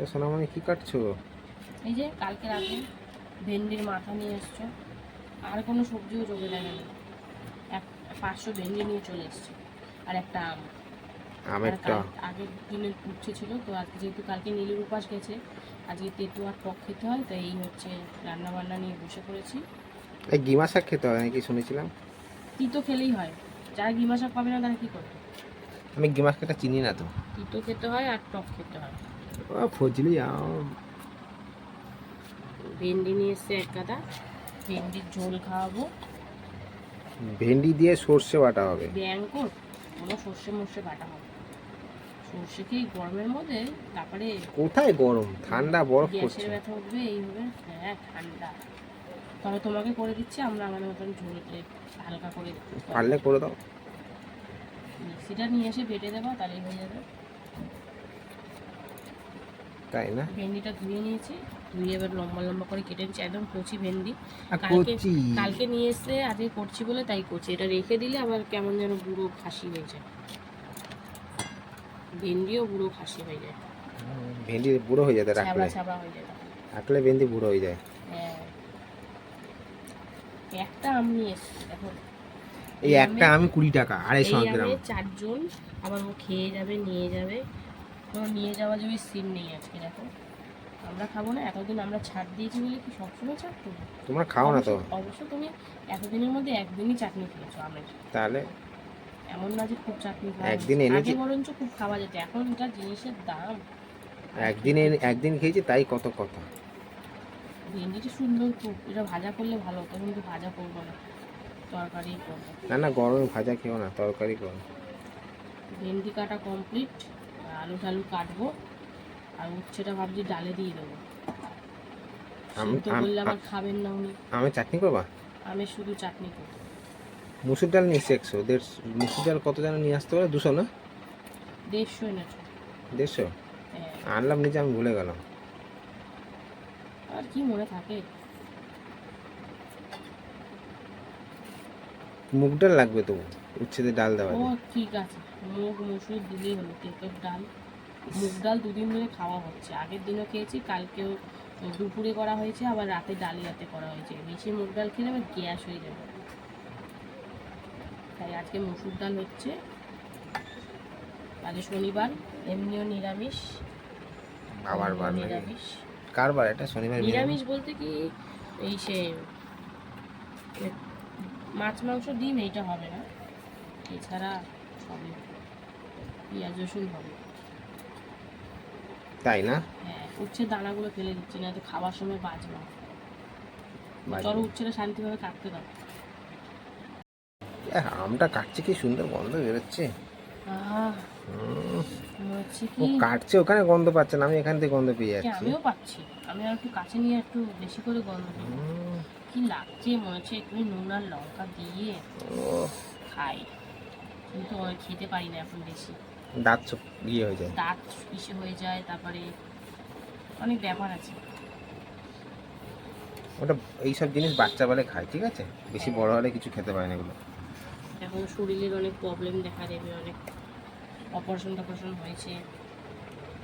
তো সোনামণি কি কাটছো? এই যে কালকে রাতে ভেন্ডির মাথা নিয়ে এসছো। আর কোনো সবজিও চোখে দেখা নেই এক পাঁচশো ভেন্ডি নিয়ে চলে এসছে। আর একটা আম। আমের আর আগের দিনের উচ্ছে ছিল তো আজকে যেহেতু কালকে নীলের উপাস গেছে আজকে তেঁতু আর টক খেতে হয় তাই এই হচ্ছে রান্না বান্না নিয়ে বসে পড়েছি। এই গিমা শাক খেতে হয় নাকি শুনেছিলাম? তিতো খেলেই হয়। যারা গিমা শাক পাবে না তারা কী করবে? আমি গিমা শাকটা চিনি না তো। তিতো খেতে হয় আর টক খেতে হয়। ফজলি আম ভেন্ডি নিয়ে এসছে এক গাদা ভেন্ডির ঝোল খাওয়াবো। ভেন্ডি দিয়ে সর্ষে বাটা হবে। ব্যায়াম কর কোনো সর্ষে মর্ষে বাটা হবে। সর্ষে কি গরমের মধ্যে? তারপরে কোথায় গরম? ঠান্ডা বরফ পড়ছে। ব্যথা উঠবে এই হবে হ্যাঁ ঠান্ডা। তবে তোমাকে করে দিচ্ছি আমরা আমাদের মতন ঝোল হালকা করে পারলে করে দাও। মিক্সিটা নিয়ে এসে বেটে দেবো তাহলেই হয়ে যাবে। তাই না? ভেন্ডিটা ধুয়ে নিয়েছি। ধুয়ে এবার লম্বা লম্বা করে কেটে নিচ্ছি। একদম কচি ভেন্ডি। কালকে কালকে নিয়ে এসে আজকে করছি বলে তাই করছি। এটা রেখে দিলে আবার কেমন যেন বুড়ো খাসি হয়ে যায়। ভেন্ডিও বুড়ো খাসি হয়ে যায়। ভেন্ডি বুড়ো হয়ে রাখলে? যায় তখন। রাখলে ভেন্ডি বুড়ো হয়ে যায়? হ্যাঁ। একটা আম নিয়ে দেখো এই একটা আমি কুড়ি টাকা আড়াইশো গ্রাম। চারজন আবার ও খেয়ে যাবে নিয়ে যাবে। কোনো নিয়ে যাওয়া যাবে সিন নেই আজকে দেখো। আমরা খাব না এতদিন আমরা ছাড় দিয়েছি বলে কি সবসময় ছাড় দেবো? তোমরা খাও না তো। অবশ্য- তুমি এতদিনের মধ্যে একদিনই চাটনি খেয়েছো আমের তাহলে? এমন না যে খুব চাটনি একদিন। এনেছি- বরঞ্চ খুব খাওয়া যেত এখন যা জিনিসের দাম। একদিন একদিন খেয়েছি তাই কত কথা। ভেন্ডিটা সুন্দর খুব এটা ভাজা করলে ভালো হতো কিন্তু ভাজা করব না। তরকারি করব। না না গরমে ভাজা খেও না তরকারি করো। ভেন্ডি কাটা কমপ্লিট আলু টালু কাটবো। আর উচ্ছেটা ভাবছি ডালে দিয়ে দেবো। আবার খাবেন না উনি। আমি চাটনি করবা? আমি শুধু চাটনি করব। মুসুর ডাল একশো দেড়শো মুসুর ডাল কত যেন নিয়ে আসতে পারে? দুশো না? দেড়শো এনেছো। দেড়শো? হ্যাঁ, আনলাম নিচে আমি ভুলে গেলাম। আর কি মনে থাকে? মুগ ডাল লাগবে তবু উচ্ছেদের ডাল দেওয়া ও ঠিক আছে। মুগ মুসুর দিলেই হলো তেঁতোর ডাল। মুগ ডাল দুদিন ধরে খাওয়া হচ্ছে। আগের দিনও খেয়েছি কালকেও দুপুরে করা হয়েছে আবার রাতে ডালিয়াতে করা হয়েছে। বেশি মুগ ডাল খেলে আবার গ্যাস হয়ে যাবে। তাই আজকে মুসুর ডাল হচ্ছে। আজকে শনিবার এমনিও নিরামিষ। বাবার বার নিরামিষ। কার বার এটা শনিবার? নিরামিষ বলতে কি এই সে মাছ মাংস ডিম এইটা হবে না। এছাড়া পেঁয়াজ রসুন হবে। তাই না? হ্যাঁ উচ্ছের দানাগুলো ফেলে দিচ্ছি না তো খাওয়ার সময়। চলো উচ্ছেটা শান্তিভাবে কাটতে দাও। আমটা কাটছে কি সুন্দর গন্ধ বেরোচ্ছে। ও কাটছে ওখানে গন্ধ পাচ্ছে না আমি এখান থেকে গন্ধ পেয়ে যাচ্ছি। আমিও পাচ্ছি। আমি আর একটু কাছে নিয়ে একটু বেশি করে গন্ধ কি লাগছে মনে হচ্ছে একটু নুন আর লঙ্কা দিয়ে খাই। কিন্তু খেতে পারি না এখন বেশি। দাঁত ইয়ে হয়ে যায়। দাঁত ইসে হয়ে যায় তারপরে অনেক ব্যাপার আছে। ওটা এইসব জিনিস বাচ্চা বলে খায় ঠিক আছে? বেশি বড় হলে কিছু খেতে পারে না এগুলো। এখন শরীরের অনেক প্রবলেম দেখা দেবে অনেক অপারেশন টপারেশন হয়েছে।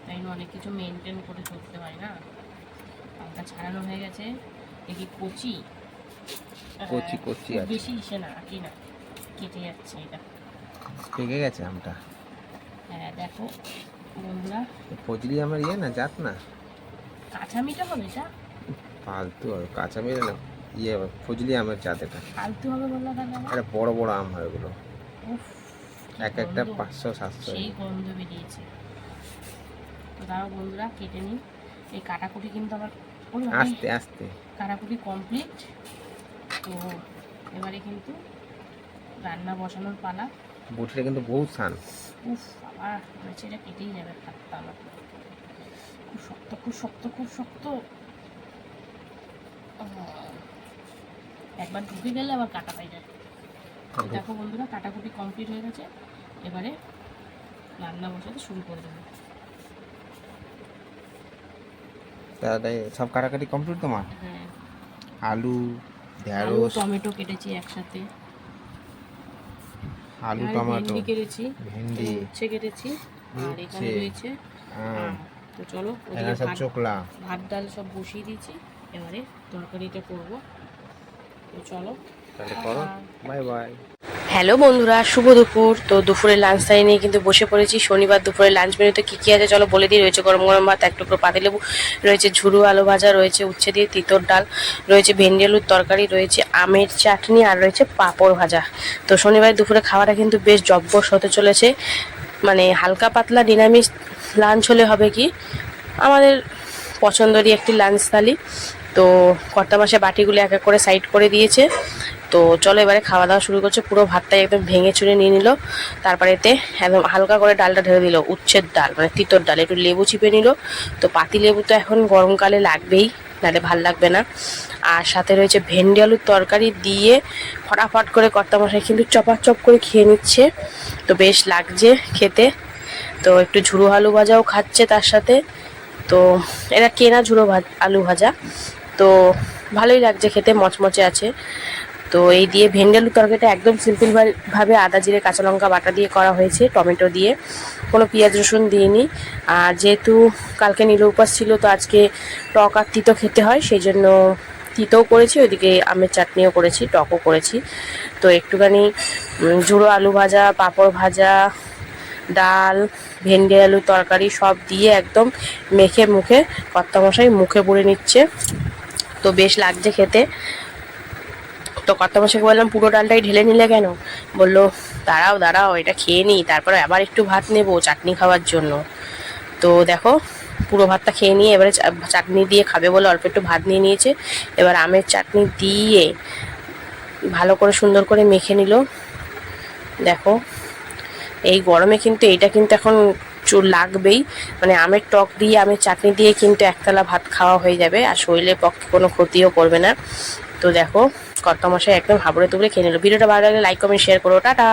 তাই অনেক কিছু মেনটেন করে চলতে হয় না? পালটা ছাড়ানো হয়ে গেছে। দেখি কচি। কচি, হ্যাঁ, কচি বেশি ইসে না কি না। কেটে যাচ্ছে এটা। পেকে গেছে আমটা। হ্যাঁ দেখো বন্ধুরা। ফজলি আমার ইয়ে না জাত না? কাঁচা মিটা হবে এটা? ফালতু হবে কাঁচা মেরে না ইয়ে ফজলি আমের জাত এটা। ফালতু হবে বলল? এটা বড় বড় আম হয় ওগুলো। এক একটা পাঁচশো সাতশো। সেই গন্ধ বেরিয়েছে। তো দাঁড়াও বন্ধুরা কেটে নিই। এই কাটাকুটি কিন্তু আবার আস্তে আস্তে। কাটাকুটি কমপ্লিট তো এবারে কিন্তু রান্না বসানোর পালা। বটিটা কিন্তু বহুত সান উফ কেটেই যাবে হাতটা আমার খুব শক্ত খুব শক্ত খুব শক্ত। একবার ঢুকে গেলে আবার কাটা পাই যায়। দেখো বন্ধুরা কাটাকুটি কমপ্লিট হয়ে গেছে। এবারে রান্না বসাতে শুরু করে দেবো। সব কাটাকাটি কমপ্লিট তোমার? হ্যাঁ। আলু ঢেঁড়স। টমেটো কেটেছি একসাথে। আলু টমেটো ভেন্ডি কেটেছি। ভেন্ডি উচ্ছে কেটেছি। আর এখানে রয়েছে আম। তো চলো সব ভাত চোকলা। ভাত ডাল সব বসিয়ে দিয়েছি। এবারে তরকারিটা করব। তো চলো। তাহলে করো। Bye bye. হ্যালো বন্ধুরা, শুভ দুপুর। তো দুপুরের লাঞ্চ টাইম নিয়ে কিন্তু বসে পড়েছি। শনিবার দুপুরের লাঞ্চ মেনুতে কী কী আছে চলো বলে দিই। রয়েছে গরম গরম ভাত এক টুকরো পাতিলেবু রয়েছে ঝুরু আলু ভাজা, রয়েছে উচ্ছে দিয়ে তিতর ডাল, রয়েছে ভেন্ডি আলুর তরকারি, রয়েছে আমের চাটনি, আর রয়েছে পাঁপড় ভাজা। তো শনিবার দুপুরে খাওয়াটা কিন্তু বেশ জব্বস হতে চলেছে। মানে হালকা পাতলা নিরামিষ লাঞ্চ হলে হবে কি? আমাদের পছন্দেরই একটি লাঞ্চ থালি। তো কর্তা মাসে বাটিগুলো এক এক করে সাইড করে দিয়েছে। তো চলো এবারে খাওয়া দাওয়া শুরু করছে। পুরো ভাতটাই একদম ভেঙে চুরে নিয়ে নিল। তারপরে এতে একদম হালকা করে ডালটা ঢেলে দিল, উচ্ছের ডাল মানে তিতর ডাল, একটু লেবু চিপে নিল। তো পাতি লেবু তো এখন গরমকালে লাগবেই, নাহলে ভালো লাগবে না। আর সাথে রয়েছে ভেন্ডি আলুর তরকারি দিয়ে ফটাফট করে কর্তা মশাই কিন্তু চপাচপ করে খেয়ে নিচ্ছে। তো বেশ লাগছে খেতে। তো একটু ঝুড়ো আলু ভাজাও খাচ্ছে তার সাথে। তো এরা কেনা ঝুড়ো আলু ভাজা। তো ভালোই লাগছে খেতে, মচমচে আছে। তো এই দিয়ে ভেন্ডি আলুর তরকারিটা একদম সিম্পল ভাবে আদা, জিরে, কাঁচা লঙ্কা বাটা দিয়ে করা হয়েছে, টমেটো দিয়ে। কোনো পেঁয়াজ, রসুন দিইনি। আর যেহেতু কালকে নীল উপাস ছিল, তো আজকে টক আর তিতো খেতে হয়, সেই জন্য তিতও করেছি, ওইদিকে আমের চাটনিও করেছি, টকও করেছি। তো একটুখানি ঝুড়ো আলু ভাজা, পাঁপড় ভাজা, ডাল, ভেন্ডি আলু তরকারি সব দিয়ে একদম মেখে মুখে কর্তামশাই মুখে পুড়ে নিচ্ছে। তো বেশ লাগছে খেতে। তো কর্তামশাইকে বললাম, পুরো ডালটাই ঢেলে নিলে কেন? বলল, দাঁড়াও দাঁড়াও, এটা খেয়ে নিই, তারপরে আবার একটু ভাত নেব চাটনি খাওয়ার জন্য। তো দেখো, পুরো ভাতটা খেয়ে নিয়ে এবারে চাটনি দিয়ে খাবে বলে অল্প একটু ভাত নিয়ে নিয়েছে। এবার আমের চাটনি দিয়ে ভালো করে সুন্দর করে মেখে নিল। দেখো, এই গরমে কিন্তু এটা কিন্তু এখন চুল লাগবেই। মানে আমের টক দিয়ে, আমের চাটনি দিয়ে কিন্তু একতলা ভাত খাওয়া হয়ে যাবে, আর শরীরের পক্ষে কোনো ক্ষতিও করবে না। তো দেখো কর্তামশাই একদম হাবড়ে তুবড়ে খেয়ে নিল। ভিডিওটা ভালো লাগলে লাইক কমেন্ট শেয়ার করো। টাটা।